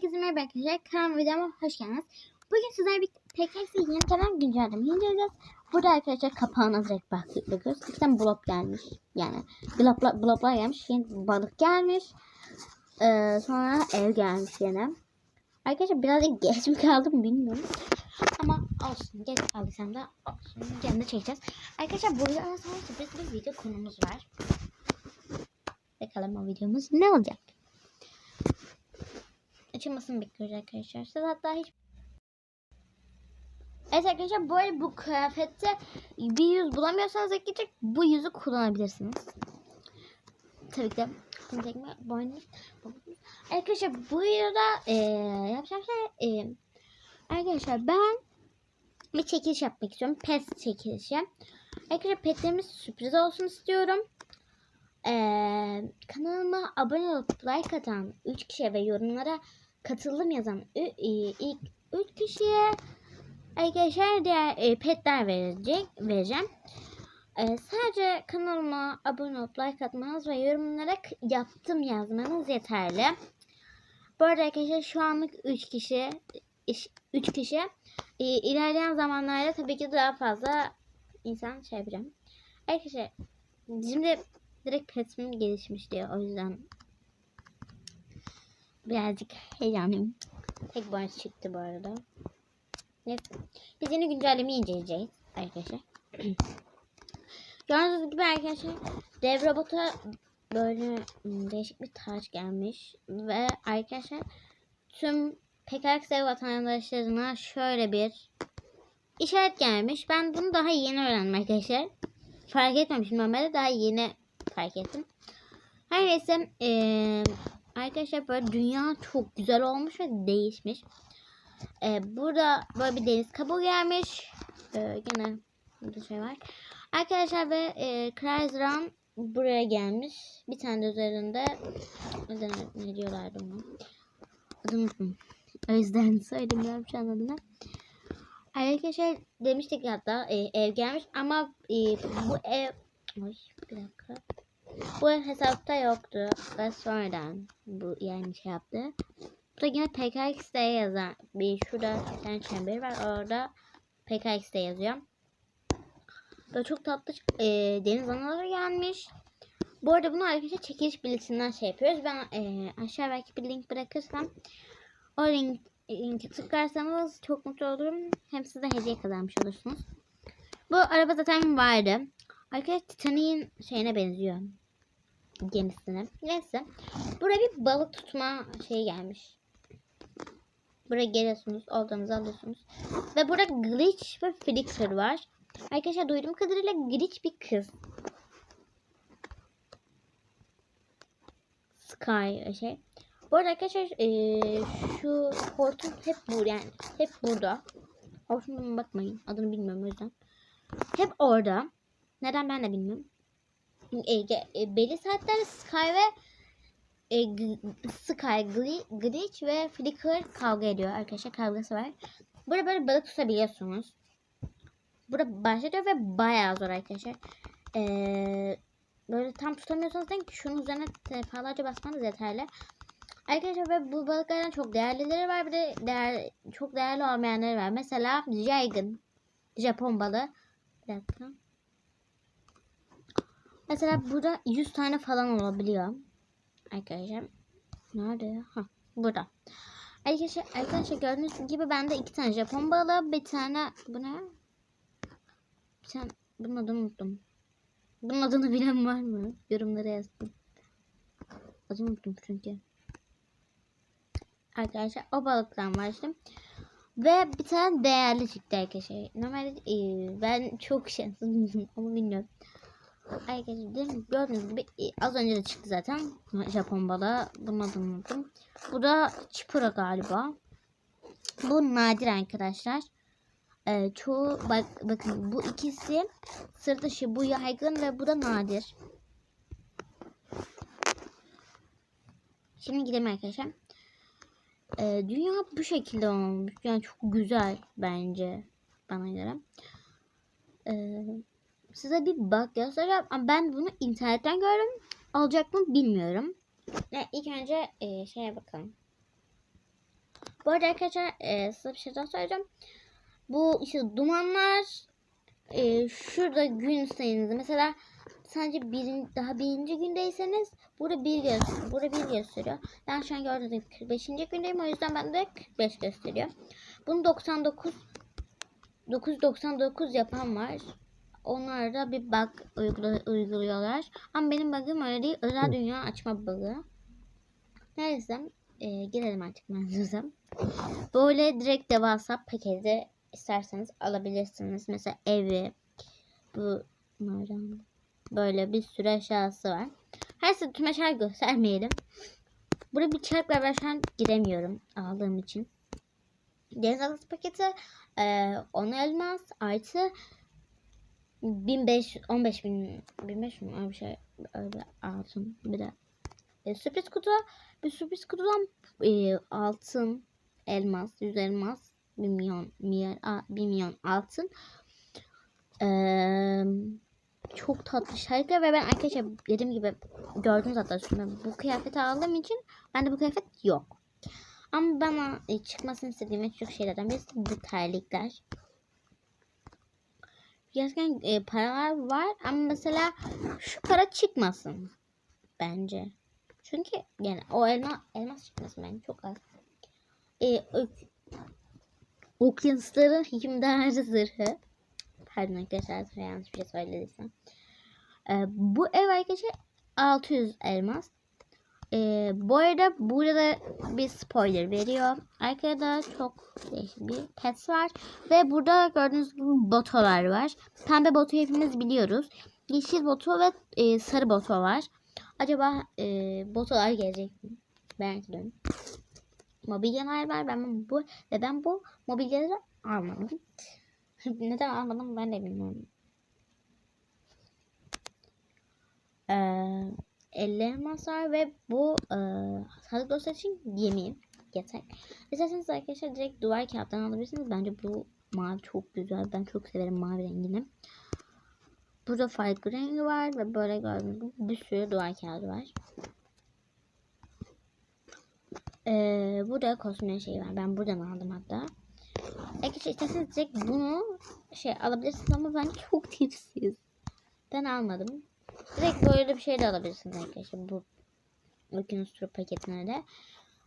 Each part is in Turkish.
Herkese merhaba arkadaşlar. Kanalıma videoma hoş geldiniz. Bugün sizlerle bir PKX yeni gelen güncelleme inceleyeceğiz. Burada arkadaşlar kapağına direkt bakıyoruz. İki tane blok gelmiş. Yani bloklar, bloklar gelmiş. Yeni balık gelmiş. Ee, sonra ev gelmiş yine. Arkadaşlar birazcık geç mi kaldım bilmiyorum. Ama olsun. Geç kaldıysam da olsun. De çekeceğiz. Arkadaşlar burada sonra sürpriz bir video konumuz var. Bakalım o videomuz ne olacak? Açılmasını bekliyoruz arkadaşlar. Siz hatta hiç Evet arkadaşlar arada bu kıyafette bir yüz bulamıyorsanız ekleyecek bu yüzü kullanabilirsiniz. Tabii ki de tekme boynuz. Arkadaşlar bu videoda e, yapacağım şey e, arkadaşlar ben bir çekiliş yapmak istiyorum. Pet çekilişi. Arkadaşlar petlerimiz sürpriz olsun istiyorum. Ee, kanalıma abone olup like atan 3 kişiye ve yorumlara katıldım yazan ilk 3 kişiye arkadaşlar diğer e, petler verecek vereceğim. Ee, sadece kanalıma abone olup like atmanız ve yorumlara yaptım yazmanız yeterli. Bu arada arkadaşlar şu anlık 3 kişi 3 kişi e, ilerleyen zamanlarda tabii ki daha fazla insan şey yapacağım. Arkadaşlar şimdi direkt petim gelişmiş diye o yüzden birazcık heyecanlıyım. Tek bonus çıktı bu arada. Biz yeni güncellemeyi inceleyeceğiz arkadaşlar. Gördüğünüz gibi arkadaşlar dev robota böyle hmm, değişik bir taç gelmiş ve arkadaşlar tüm PKX dev vatandaşlarına şöyle bir işaret gelmiş. Ben bunu daha yeni öğrendim arkadaşlar. Fark etmemişim normalde daha yeni fark ettim. Her neyse eee, arkadaşlar böyle dünya çok güzel olmuş ve değişmiş. Eee, burada böyle bir deniz kabuğu gelmiş. Eee, gene burada şey var. Arkadaşlar ve eee Chrysler buraya gelmiş. Bir tane de üzerinde ne, ne diyorlardı ona? Adını unuttum. O yüzden söylemiyorum şu an adını. Arkadaşlar demiştik hatta e, ev gelmiş ama e, bu ev Oy, bir dakika. Bu hesapta yoktu ve sonradan bu yani şey yaptı. Bu da yine PKX'de yazan bir şurada bir tane çemberi var orada PKX'de yazıyor. Böyle çok tatlı e, deniz anaları gelmiş. Bu arada bunu arkadaşlar çekiliş bilisinden şey yapıyoruz. Ben e, aşağı belki bir link bırakırsam o link, linki tıklarsanız çok mutlu olurum. Hem siz de hediye kazanmış olursunuz. Bu araba zaten vardı. Arkadaşlar Titanic'in şeyine benziyor. Gemisine. Neyse. Buraya bir balık tutma şeyi gelmiş. Buraya geliyorsunuz. Oldanızı alıyorsunuz. Ve burada Glitch ve Flicker var. Arkadaşlar duyduğum kadarıyla Glitch bir kız. Sky şey. Bu arada arkadaşlar eee, şu hortum hep bu yani hep burada. Hortumdan bakmayın. Adını bilmiyorum o yüzden. Hep orada. Neden ben de bilmiyorum. E, e, belli saatlerde Sky ve e, Sky, Gli- Glitch ve Flicker kavga ediyor arkadaşlar. Kavgası var. Burada böyle balık tutabiliyorsunuz. Burada başlıyor ve bayağı zor arkadaşlar. Ee, böyle tam tutamıyorsanız deyin ki şunun üzerine defalarca basmanız yeterli. Arkadaşlar ve bu balıklardan çok değerlileri var. Bir de değer, çok değerli olmayanları var. Mesela Jaigen. Japon balığı. Bir dakika. Mesela burada 100 tane falan olabiliyor. Arkadaşlar. Nerede ya? Ha, burada. Arkadaşlar, arkadaşlar gördüğünüz gibi bende iki tane Japon balığı, bir tane bu ne? Bir tane bunun adını unuttum. Bunun adını bilen var mı? Yorumlara yazsın. Adını unuttum çünkü. Arkadaşlar o balıktan başladım. Ve bir tane değerli çıktı arkadaşlar. Normalde ben çok şanslıyım ama bilmiyorum. Arkadaşlar gördüğünüz gibi e, az önce de çıktı zaten Japon balığı. Bunu adını unuttum. Bu da Chipura galiba. Bu nadir arkadaşlar. Ee, çoğu bak bakın bu ikisi sırt dışı bu yaygın ve bu da nadir. Şimdi gidelim arkadaşlar. Ee, dünya bu şekilde olmuş. Yani çok güzel bence bana göre. Ee, size bir bak göstereceğim. Ama ben bunu internetten gördüm. Alacak mı bilmiyorum. Ne, ilk önce e, şeye bakalım. Bu arada arkadaşlar e, size bir şey daha söyleyeceğim. Bu işte dumanlar e, şurada gün sayınızı mesela sadece birin, daha birinci gündeyseniz burada bir gösteriyor. Burada bir gösteriyor. Ben şu an gördüğünüz gibi 45. gündeyim o yüzden ben de 45 gösteriyor. Bunu 99 999 yapan var. Onlar da bir bug uygula, uyguluyorlar. Ama benim bug'ım öyle değil. Özel dünya açma bug'ı. Neyse. E, girelim artık mevzuza. Böyle direkt devasa paketi isterseniz alabilirsiniz. Mesela evi. Bu böyle bir sürü eşyası var. Her size tüm eşyayı göstermeyelim. Burada bir çark var. Ben şu an giremiyorum aldığım için. Deniz paketi e, 10 elmas artı 1500 15 bin 15 mi öyle bir şey öyle altın bir de e, sürpriz kutu bir sürpriz kutudan e, altın elmas 100 elmas 1 milyon milyar, a, 1 milyon altın Eee çok tatlı şarkı ve ben arkadaşlar dediğim gibi gördüm zaten üstümde bu kıyafeti aldığım için bende bu kıyafet yok. Ama bana e, çıkmasını istediğim çok şeylerden birisi bu terlikler. Gerçekten e, paralar var ama mesela şu para çıkmasın bence. Çünkü yani o elma elmas çıkmasın bence çok az. E, ok- okyanusların hükümdarı zırhı. Pardon arkadaşlar yanlış bir şey söylediysem. E, bu ev arkadaşlar 600 elmas. Ee, bu arada burada bir spoiler veriyor. Arkada çok değişik bir pets var. Ve burada gördüğünüz gibi botolar var. Pembe botu hepimiz biliyoruz. Yeşil botu ve e, sarı botu var. Acaba e, botolar gelecek mi? Merak ediyorum. Mobilyalar var. Ben bu ve ben bu mobilyaları almadım. Neden almadım ben de bilmiyorum. Eee 50 elmas var ve bu e, sağlık dostlar için yemeğim yeter. İsterseniz arkadaşlar direkt duvar kağıttan alabilirsiniz. Bence bu mavi çok güzel. Ben çok severim mavi rengini. Burada farklı rengi var ve böyle gördüğünüz gibi bir sürü duvar kağıdı var. Ee, burada kostümler şey var. Ben buradan aldım hatta. Arkadaşlar isterseniz direkt bunu şey alabilirsiniz ama bence çok tipsiz. Ben almadım. Direkt böyle bir şey de alabilirsiniz arkadaşlar. Bu Okyanus Turu paketine de.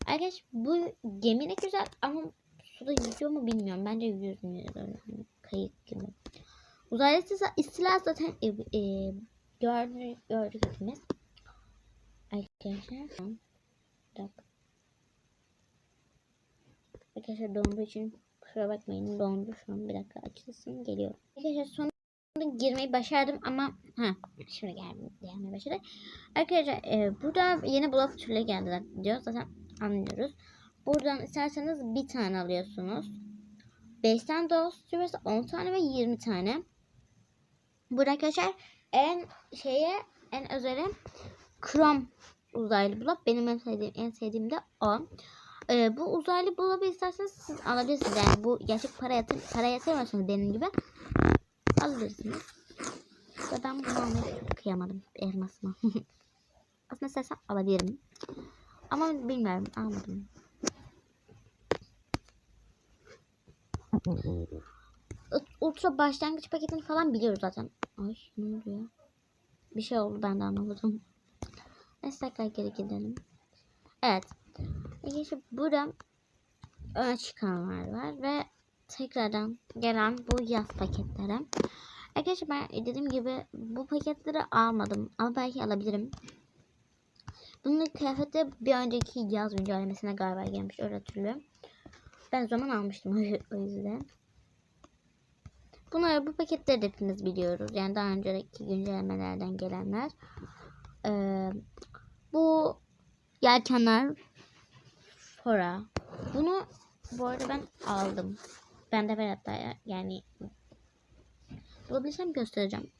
Arkadaşlar bu gemi ne güzel ama suda yüzüyor mu bilmiyorum. Bence yüzmüyor. Hani kayık gibi. Uzaylı istila, zaten e, e, gördük, gördük hepimiz. Arkadaşlar. Dakika. Arkadaşlar donduğu için kusura bakmayın. Dondu şu an. Bir dakika açılsın. Geliyor. Arkadaşlar son girmeyi başardım ama ha şimdi geldi gelmeye başladı. Arkadaşlar e, burada yeni blok türleri geldi diyor. Zaten anlıyoruz. Buradan isterseniz bir tane alıyorsunuz. 5 tane dost süresi 10 tane ve 20 tane. Burada arkadaşlar en şeye en özeli Chrome uzaylı blok. Benim en sevdiğim en sevdiğim de o. Ee, bu uzaylı bloğu isterseniz siz alabilirsiniz. Yani bu gerçek para yatır para yatırmıyorsunuz benim gibi alabilirsiniz. Ve ben bunu almaya çok kıyamadım elmasıma. Aslında istersem alabilirim. Ama bilmiyorum almadım. Ultra başlangıç paketini falan biliyoruz zaten. Ay ne oluyor? Bir şey oldu ben de anlamadım. Neyse tekrar geri gidelim. Evet. İşte burada öne çıkanlar var ve tekrardan gelen bu yaz paketleri. Arkadaşlar ben dediğim gibi bu paketleri almadım ama belki alabilirim. Bunun kıyafeti bir önceki yaz güncellemesine galiba gelmiş öyle hatırlıyorum. Ben zaman almıştım o yüzden. Bunları bu paketleri de hepimiz biliyoruz. Yani daha önceki güncellemelerden gelenler. Ee, bu yelkenler Fora. Bunu bu arada ben aldım. Ben de var hatta ya, yani bulabilirsem göstereceğim.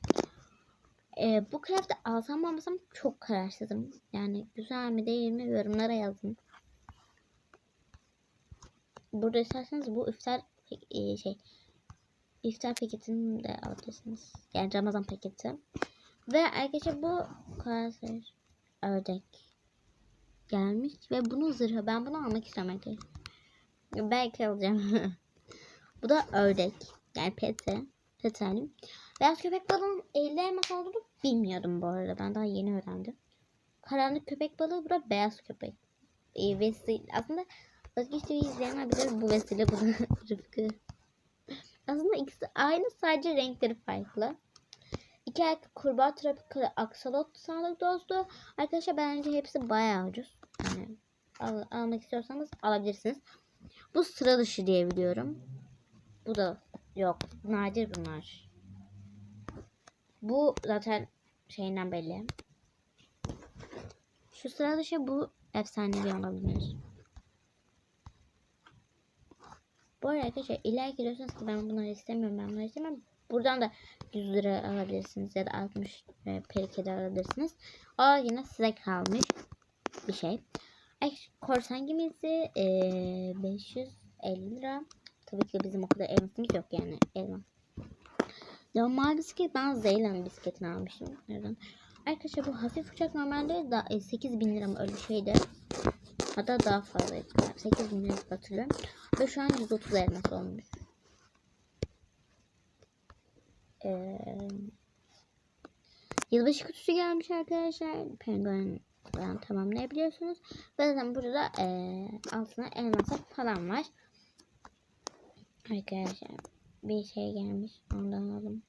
Ee, bu kıyafeti alsam mı almasam çok kararsızım. Yani güzel mi değil mi yorumlara yazın. Burada isterseniz bu iftar e, şey iftar paketini de alabilirsiniz. Yani Ramazan paketi. Ve arkadaşlar bu kanser ördek gelmiş ve bunun zırhı ben bunu almak istiyorum. Belki alacağım. Bu da ördek. Yani pete. Halim. Beyaz köpek balığının 50 elmas olduğunu bilmiyordum bu arada. Ben daha yeni öğrendim. Karanlık köpek balığı bu da beyaz köpek. Ee, vesile. Aslında Özgeç TV izleyenler bilir bu vesile bu Rıfkı. Aslında ikisi aynı sadece renkleri farklı. İki erkek kurbağa tropikal aksolot sağlık dostu. Arkadaşlar bence hepsi bayağı ucuz. Yani al- almak istiyorsanız alabilirsiniz. Bu sıra dışı diye biliyorum. Bu da yok. Nadir bunlar. Bu zaten şeyinden belli. Şu sıra dışı bu efsanevi olabilir. Bu arada arkadaşlar ileriki diyorsanız ki ben bunları istemiyorum ben bunları istemem. Buradan da 100 lira alabilirsiniz ya da 60 e, perike de alabilirsiniz. O yine size kalmış bir şey. Korsan gemisi e, 550 lira. Tabii ki bizim o kadar elmasımız yok yani elmas. Ya mavi bisiklet ben Zeylan bisikletini almıştım. Nereden? Arkadaşlar bu hafif uçak normalde da e, 8000 lira mı öyle şeydi. Hatta daha fazlaydı. 8000 lira hatırlıyorum. Ve şu an 130 elmas olmuş. Ee, yılbaşı kutusu gelmiş arkadaşlar. Penguin'den tamamlayabiliyorsunuz. Ve zaten burada e, altına elmaslar falan var. Arkadaşlar bir şey gelmiş. Ondan alalım.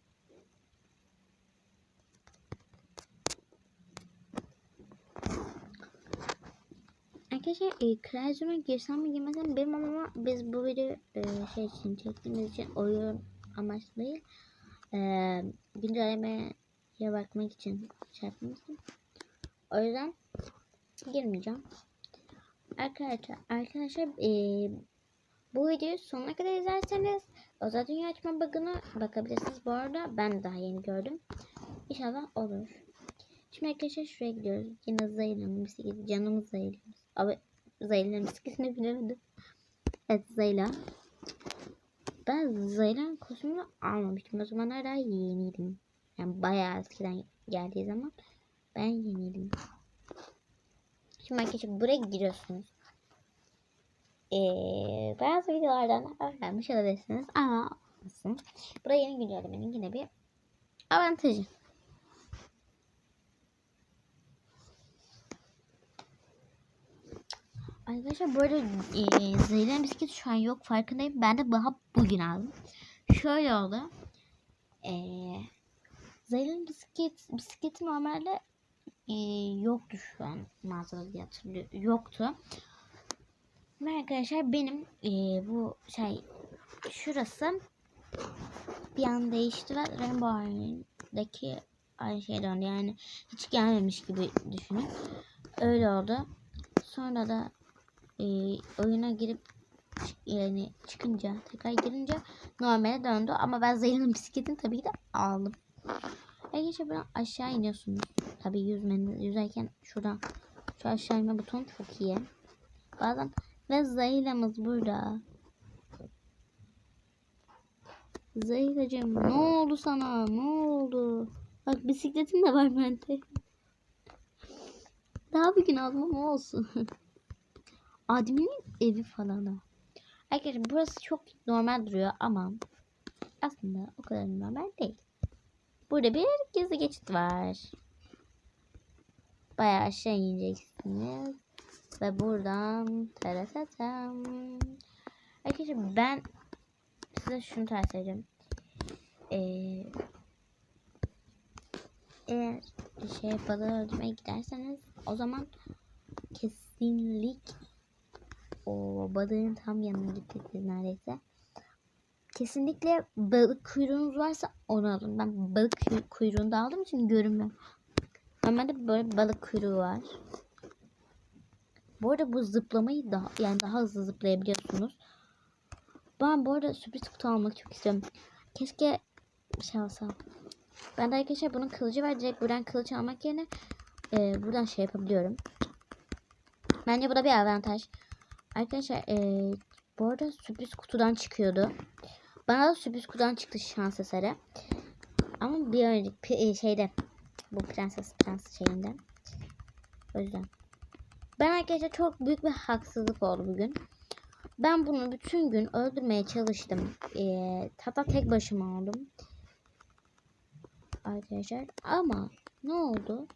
Arkadaşlar e, Kraliçeme girsem mi girmesem bilmem ama biz bu videoyu e, şey için çektiğimiz için oyun amaçlı değil. E, güncellemeye bakmak için şey. O yüzden girmeyeceğim. Arkadaşlar, arkadaşlar e, bu videoyu sonuna kadar izlerseniz özel dünya açma bug'ına bakabilirsiniz. Bu arada ben de daha yeni gördüm. İnşallah olur. Şimdi arkadaşlar şuraya gidiyoruz. Yine Zayla'nın bisikleti. Canımız Zayla'mız. Abi Zayla'nın bisikletini bilemedim. Evet Zayla. Ben Zayla'nın kostümünü almamıştım. O zamanlar daha yeniydim. Yani bayağı eskiden geldiği zaman ben yeniydim. Şimdi arkadaşlar buraya giriyorsunuz. Ee, bazı videolardan öğrenmiş olabilirsiniz ama olmasın. Buraya yeni güncellemenin yine bir avantajı. Arkadaşlar arada e, Zeylen bisiklet şu an yok farkındayım. Ben de daha bugün aldım. Şöyle oldu. E, Zeylen bisiklet, bisikleti normalde e, yoktu şu an mağazada hatırlıyorum. Yoktu. Ve arkadaşlar benim e, bu şey şurası bir an değişti ve Rainbow Island'daki aynı şey döndü. Yani hiç gelmemiş gibi düşünün. Öyle oldu. Sonra da e, oyuna girip yani çıkınca tekrar girince normale döndü. Ama ben Zeynep'in bisikletini tabii ki de aldım. Arkadaşlar buradan aşağı iniyorsunuz. Tabii yüzmeniz, yüzerken şuradan şu aşağı inme butonu çok iyi. Bazen ve Zeyla'mız burada. Zeyla'cığım ne oldu sana? Ne oldu? Bak bisikletin de var bende. Daha bir gün aldım ama olsun. Admin'in evi falan. ha. Arkadaşlar burası çok normal duruyor ama aslında o kadar normal değil. Burada bir gizli geçit var. Bayağı aşağı ineceksiniz. Ve buradan tarasatam. Arkadaşlar ben size şunu tavsiye edeceğim. Ee, eğer şey balığı öldürmeye giderseniz o zaman kesinlik o balığın tam yanına gittik biz neredeyse. Kesinlikle balık kuyruğunuz varsa onu alın. Ben balık kuy- kuyruğunu da aldığım için görünmüyor. Normalde böyle balık kuyruğu var. Bu arada bu zıplamayı daha yani daha hızlı zıplayabiliyorsunuz. Ben bu arada sürpriz kutu almak çok istiyorum. Keşke şey alsam. Ben de arkadaşlar bunun kılıcı var. Direkt buradan kılıç almak yerine e, buradan şey yapabiliyorum. Bence bu da bir avantaj. Arkadaşlar e, bu arada sürpriz kutudan çıkıyordu. Bana da sürpriz kutudan çıktı şans eseri. Ama bir önceki e, şeyde bu prenses prens şeyinde. O yüzden. Ben arkadaşlar çok büyük bir haksızlık oldu bugün. Ben bunu bütün gün öldürmeye çalıştım. Ee, hatta tek başıma oldum. Arkadaşlar ama ne oldu?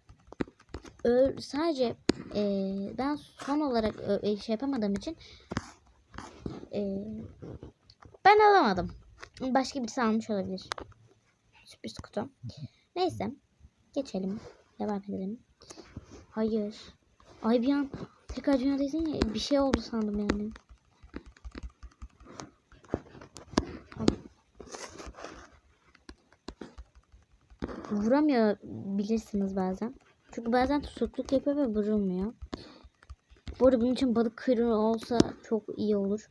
Öl, sadece ee, ben son olarak e, şey yapamadığım için ee, ben alamadım. Başka birisi almış olabilir. Sürpriz kutu. Neyse. Geçelim. Devam edelim. Hayır. Ay bir an tekrar dünyadaysın ya bir şey oldu sandım yani. Vuramıyor bilirsiniz bazen. Çünkü bazen tutukluk yapıyor ve vurulmuyor. Bu arada bunun için balık kuyruğu olsa çok iyi olur.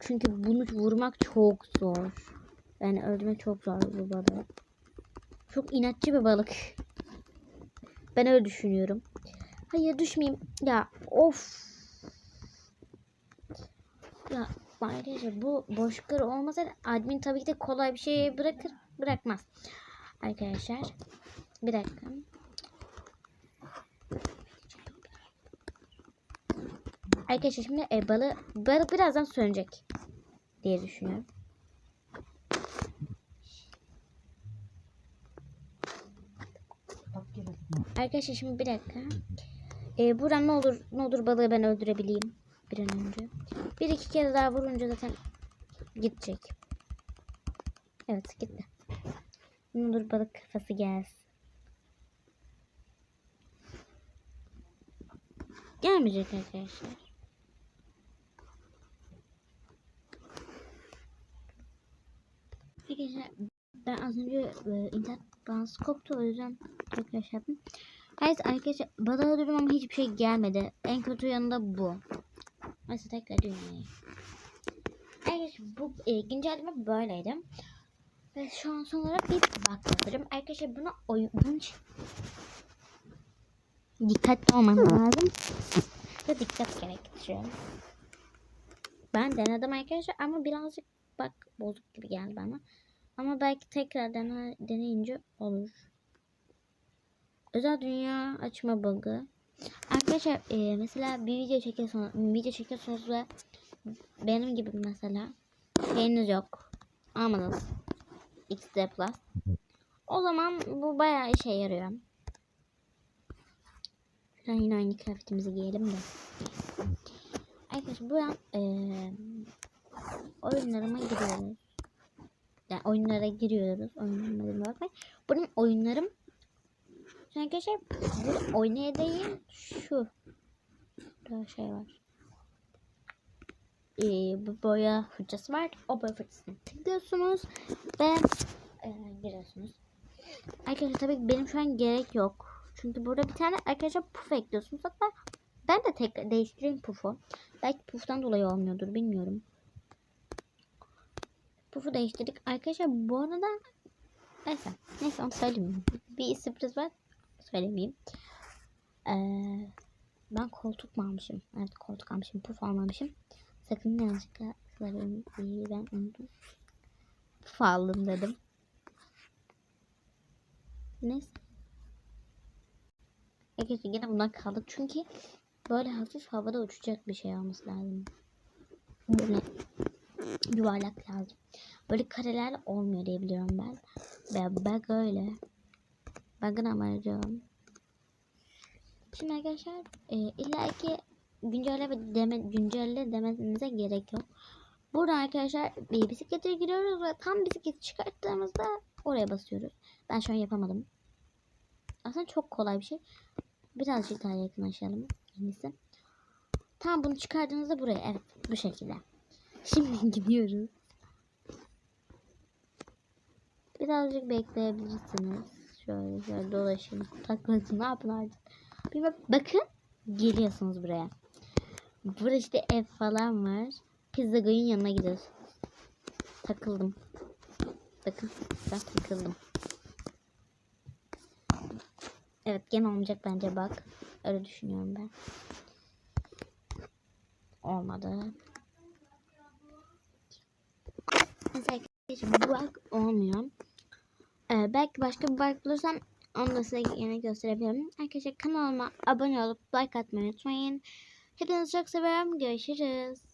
Çünkü bunu vurmak çok zor. Yani öldürmek çok zor bu balığı. Çok inatçı bir balık. Ben öyle düşünüyorum. Hayır düşmeyeyim. Ya of. Ya arkadaşlar bu boşlukları olmasaydı admin tabii ki de kolay bir şey bırakır bırakmaz. Arkadaşlar bir dakika. Arkadaşlar şimdi e, balı, balık birazdan sönecek diye düşünüyorum. Arkadaşlar şimdi bir dakika. Ee, buradan ne olur ne olur balığı ben öldürebileyim bir an önce. Bir iki kere daha vurunca zaten gidecek. Evet gitti. Ne olur balık kafası gelsin. Gelmeyecek arkadaşlar. Arkadaşlar ben az önce e, internet bağlantısı koptu o yüzden tekrar şey. Evet arkadaşlar balığı öldürdüm ama hiçbir şey gelmedi. En kötü yanında bu. Neyse tekrar dünyaya. Arkadaşlar bu e, güncelleme böyleydi. Ve şu an son olarak bir bak yapacağım. Arkadaşlar buna oyun bunun için dikkatli olman lazım. Ve dikkat gerektiriyor. Ben denedim arkadaşlar ama birazcık bak bozuk gibi geldi bana. Ama belki tekrar dene, deneyince olur. Özel dünya açma bug'ı. Arkadaşlar e, mesela bir video çekiyorsunuz, video çekiyorsunuz ve benim gibi mesela şeyiniz yok. Almadınız. XD Plus. O zaman bu bayağı işe yarıyor. Şuradan yine aynı kıyafetimizi giyelim de. Arkadaşlar buradan e, oyunlarıma giriyoruz. Yani oyunlara giriyoruz. Oyunlarıma bakmayın. Benim oyunlarım arkadaşlar burada oynaya değil şu Burada şey var. Ee, bu boya fırçası var. O boya fırçasını tıklıyorsunuz ve e, giriyorsunuz. Arkadaşlar tabii benim şu an gerek yok. Çünkü burada bir tane arkadaşlar puf ekliyorsunuz. Hatta ben de tekrar değiştireyim pufu. Belki puftan dolayı olmuyordur bilmiyorum. Pufu değiştirdik. Arkadaşlar bu arada neyse. Neyse onu söyleyeyim. Bir sürpriz var. Söylemeyeyim. Ee, ben koltuk mu almışım? Evet koltuk almışım. Puf almamışım. Sakın yanlışlıkla kılarım. İyi ben unuttum. Puf aldım dedim. Neyse. Arkadaşlar yine bundan kaldık. Çünkü böyle hafif havada uçacak bir şey olması lazım. Böyle yuvarlak lazım. Böyle kareler olmuyor diye biliyorum ben. Ve bak öyle. Bakın amacım. Şimdi arkadaşlar e, illa ki güncelle ve deme, güncelle demenize gerek yok. Burada arkadaşlar bir bisiklete giriyoruz ve tam bisikleti çıkarttığımızda oraya basıyoruz. Ben şu an yapamadım. Aslında çok kolay bir şey. Birazcık daha yakınlaşalım. En iyisi. Tam bunu çıkardığınızda buraya. Evet bu şekilde. Şimdi gidiyoruz. Birazcık bekleyebilirsiniz. Şöyle şöyle dolaşın. Taklatın. Ne yapın artık. Bir bak bakın. Geliyorsunuz buraya. Burada işte ev falan var. Pizzagoy'un yanına gidiyoruz. Takıldım. Bakın ben takıldım. Evet gene olmayacak bence bak. Öyle düşünüyorum ben. Olmadı. Mesela bak olmuyor. Ee, belki başka bir bug bulursam onu da size yine gösterebilirim. Arkadaşlar kanalıma abone olup like atmayı unutmayın. Hepinizi çok seviyorum. Görüşürüz.